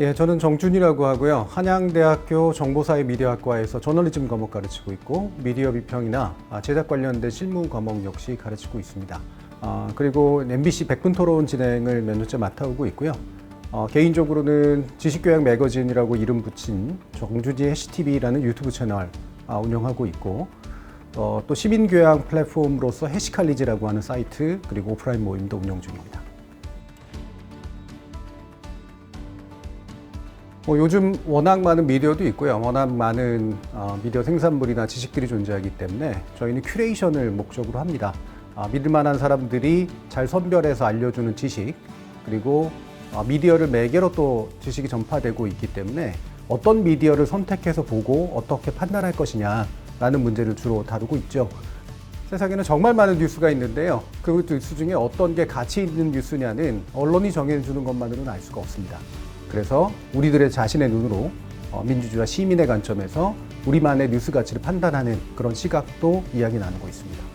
예, 저는 정준이라고 하고요. 한양대학교 정보사회 미디어학과에서 저널리즘 과목 가르치고 있고 미디어 비평이나 아, 제작 관련된 실무 과목 역시 가르치고 있습니다. 아, 그리고 MBC 100분 토론 진행을 몇 년째 맡아오고 있고요. 어, 개인적으로는 지식교양 매거진이라고 이름 붙인 정준이 해시TV라는 유튜브 채널 아, 운영하고 있고 어, 또 시민교양 플랫폼으로서 해시칼리지라고 하는 사이트 그리고 오프라인 모임도 운영 중입니다. 뭐 요즘 워낙 많은 미디어도 있고요. 워낙 많은 어, 미디어 생산물이나 지식들이 존재하기 때문에 저희는 큐레이션을 목적으로 합니다. 아, 믿을 만한 사람들이 잘 선별해서 알려주는 지식 그리고 어, 미디어를 매개로 또 지식이 전파되고 있기 때문에 어떤 미디어를 선택해서 보고 어떻게 판단할 것이냐라는 문제를 주로 다루고 있죠. 세상에는 정말 많은 뉴스가 있는데요. 그 뉴스 중에 어떤 게 가치 있는 뉴스냐는 언론이 정해주는 것만으로는 알 수가 없습니다. 그래서 우리들의 자신의 눈으로 어, 민주주의와 시민의 관점에서 우리만의 뉴스 가치를 판단하는 그런 시각도 이야기 나누고 있습니다.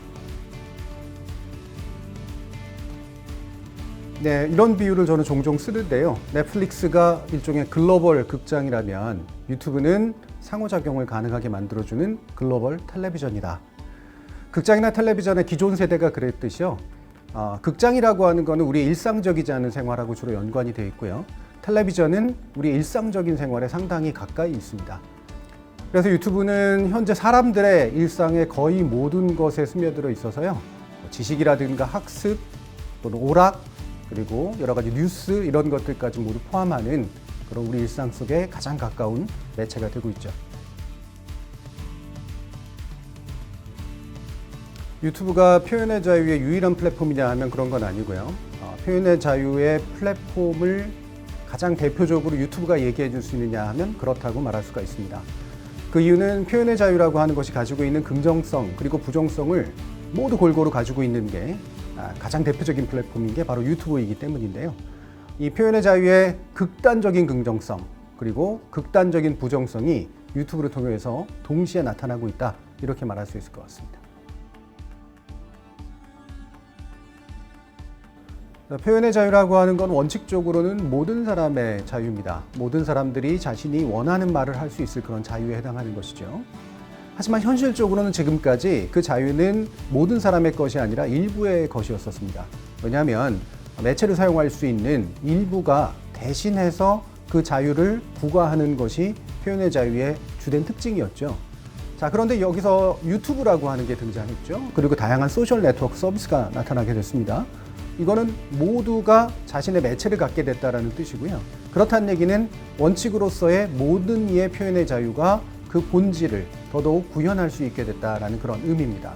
네, 이런 비유를 저는 종종 쓰는데요. 넷플릭스가 일종의 글로벌 극장이라면 유튜브는 상호작용을 가능하게 만들어주는 글로벌 텔레비전이다. 극장이나 텔레비전의 기존 세대가 그랬듯이요. 어, 극장이라고 하는 것은 우리 일상적이지 않은 생활하고 주로 연관이 되어 있고요. 텔레비전은 우리 일상적인 생활에 상당히 가까이 있습니다. 그래서 유튜브는 현재 사람들의 일상의 거의 모든 것에 스며들어 있어서요. 뭐 지식이라든가 학습 또는 오락 그리고 여러 가지 뉴스 이런 것들까지 모두 포함하는 그런 우리 일상 속에 가장 가까운 매체가 되고 있죠. 유튜브가 표현의 자유의 유일한 플랫폼이냐 하면 그런 건 아니고요. 어, 표현의 자유의 플랫폼을 가장 대표적으로 유튜브가 얘기해 줄 수 있느냐 하면 그렇다고 말할 수가 있습니다. 그 이유는 표현의 자유라고 하는 것이 가지고 있는 긍정성 그리고 부정성을 모두 골고루 가지고 있는 게 아, 가장 대표적인 플랫폼인 게 바로 유튜브이기 때문인데요. 이 표현의 자유의 극단적인 긍정성 그리고 극단적인 부정성이 유튜브를 통해서 동시에 나타나고 있다 이렇게 말할 수 있을 것 같습니다. 표현의 자유라고 하는 건 원칙적으로는 모든 사람의 자유입니다. 모든 사람들이 자신이 원하는 말을 할 수 있을 그런 자유에 해당하는 것이죠. 하지만 현실적으로는 지금까지 그 자유는 모든 사람의 것이 아니라 일부의 것이었었습니다. 왜냐하면 매체를 사용할 수 있는 일부가 대신해서 그 자유를 부과하는 것이 표현의 자유의 주된 특징이었죠. 자, 그런데 여기서 유튜브라고 하는 게 등장했죠. 그리고 다양한 소셜 네트워크 서비스가 나타나게 됐습니다. 이거는 모두가 자신의 매체를 갖게 됐다라는 뜻이고요. 그렇다는 얘기는 원칙으로서의 모든 이의 표현의 자유가 그 본질을 더더욱 구현할 수 있게 됐다라는 그런 의미입니다.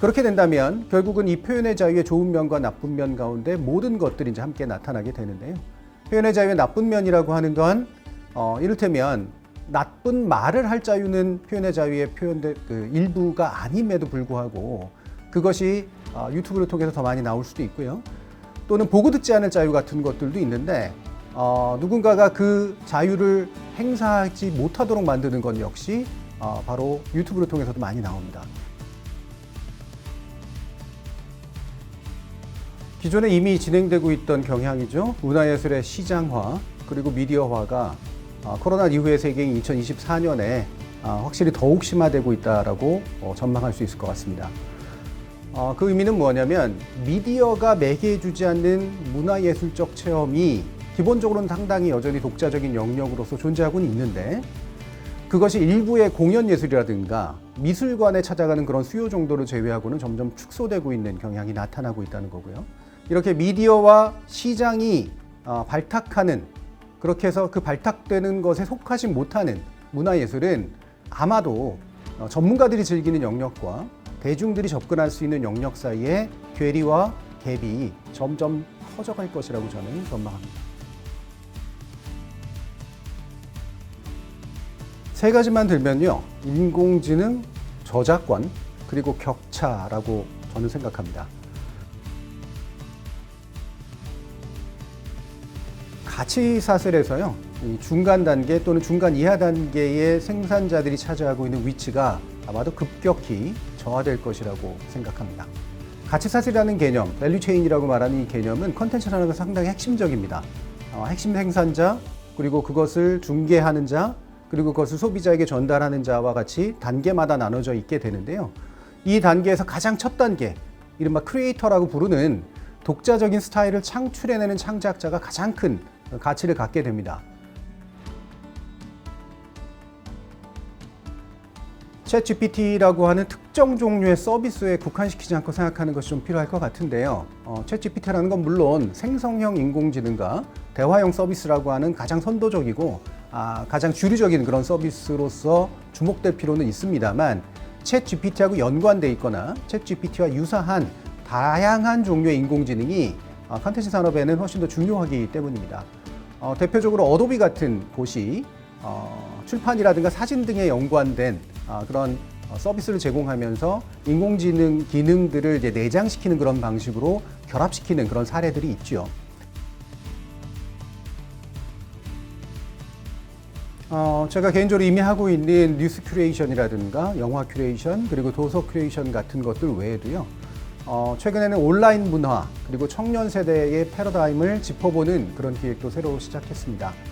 그렇게 된다면 결국은 이 표현의 자유의 좋은 면과 나쁜 면 가운데 모든 것들이 이제 함께 나타나게 되는데요. 표현의 자유의 나쁜 면이라고 하는 건 어, 이를테면 나쁜 말을 할 자유는 표현의 자유의 표현된 그 일부가 아님에도 불구하고 그것이 어, 유튜브를 통해서 더 많이 나올 수도 있고요. 또는 보고 듣지 않을 자유 같은 것들도 있는데 어, 누군가가 그 자유를 행사하지 못하도록 만드는 것 역시 어, 바로 유튜브를 통해서도 많이 나옵니다. 기존에 이미 진행되고 있던 경향이죠. 문화예술의 시장화 그리고 미디어화가 어, 코로나 이후의 세계인 2024년에 어, 확실히 더욱 심화되고 있다라고 어, 전망할 수 있을 것 같습니다. 어, 그 의미는 뭐냐면 미디어가 매개해주지 않는 문화예술적 체험이 기본적으로는 상당히 여전히 독자적인 영역으로서 존재하고는 있는데 그것이 일부의 공연 예술이라든가 미술관에 찾아가는 그런 수요 정도를 제외하고는 점점 축소되고 있는 경향이 나타나고 있다는 거고요. 이렇게 미디어와 시장이 어, 발탁하는 그렇게 해서 그 발탁되는 것에 속하지 못하는 문화예술은 아마도 어, 전문가들이 즐기는 영역과 대중들이 접근할 수 있는 영역 사이의 괴리와 갭이 점점 커져갈 것이라고 저는 전망합니다. 세 가지만 들면요. 인공지능, 저작권, 그리고 격차라고 저는 생각합니다. 가치 사슬에서요. 이 중간 단계 또는 중간 이하 단계의 생산자들이 차지하고 있는 위치가 아마도 급격히 저하될 것이라고 생각합니다. 가치 사슬이라는 개념, 밸류 체인이라고 말하는 이 개념은 컨텐츠 산업에 상당히 핵심적입니다. 어, 핵심 생산자 그리고 그것을 중개하는 자, 그리고 그것을 소비자에게 전달하는 자와 같이 단계마다 나눠져 있게 되는데요. 이 단계에서 가장 첫 단계, 이른바 크리에이터라고 부르는 독자적인 스타일을 창출해내는 창작자가 가장 큰 가치를 갖게 됩니다. 챗 GPT라고 하는 특정 종류의 서비스에 국한시키지 않고 생각하는 것이 좀 필요할 것 같은데요. 어, 챗 GPT라는 건 물론 생성형 인공지능과 대화형 서비스라고 하는 가장 선도적이고 아, 가장 주류적인 그런 서비스로서 주목될 필요는 있습니다만 챗 GPT하고 연관돼 있거나 챗 GPT와 유사한 다양한 종류의 인공지능이 어, 컨텐츠 산업에는 훨씬 더 중요하기 때문입니다. 어, 대표적으로 어도비 같은 곳이 어, 출판이라든가 사진 등에 연관된 아, 그런 어, 서비스를 제공하면서 인공지능 기능들을 이제 내장시키는 그런 방식으로 결합시키는 그런 사례들이 있죠. 어, 제가 개인적으로 이미 하고 있는 뉴스 큐레이션이라든가 영화 큐레이션 그리고 도서 큐레이션 같은 것들 외에도요. 어, 최근에는 온라인 문화 그리고 청년 세대의 패러다임을 짚어보는 그런 기획도 새로 시작했습니다.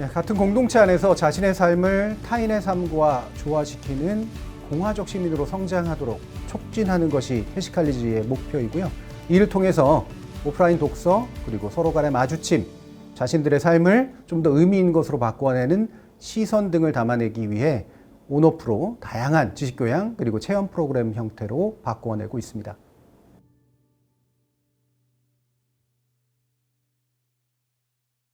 예, 같은 공동체 안에서 자신의 삶을 타인의 삶과 조화시키는 공화적 시민으로 성장하도록 촉진하는 것이 해시칼리지의 목표이고요. 이를 통해서 오프라인 독서 그리고 서로 간의 마주침, 자신들의 삶을 좀 더 의미 있는 것으로 바꿔내는 시선 등을 담아내기 위해 온오프로 다양한 지식교양 그리고 체험 프로그램 형태로 바꿔내고 있습니다.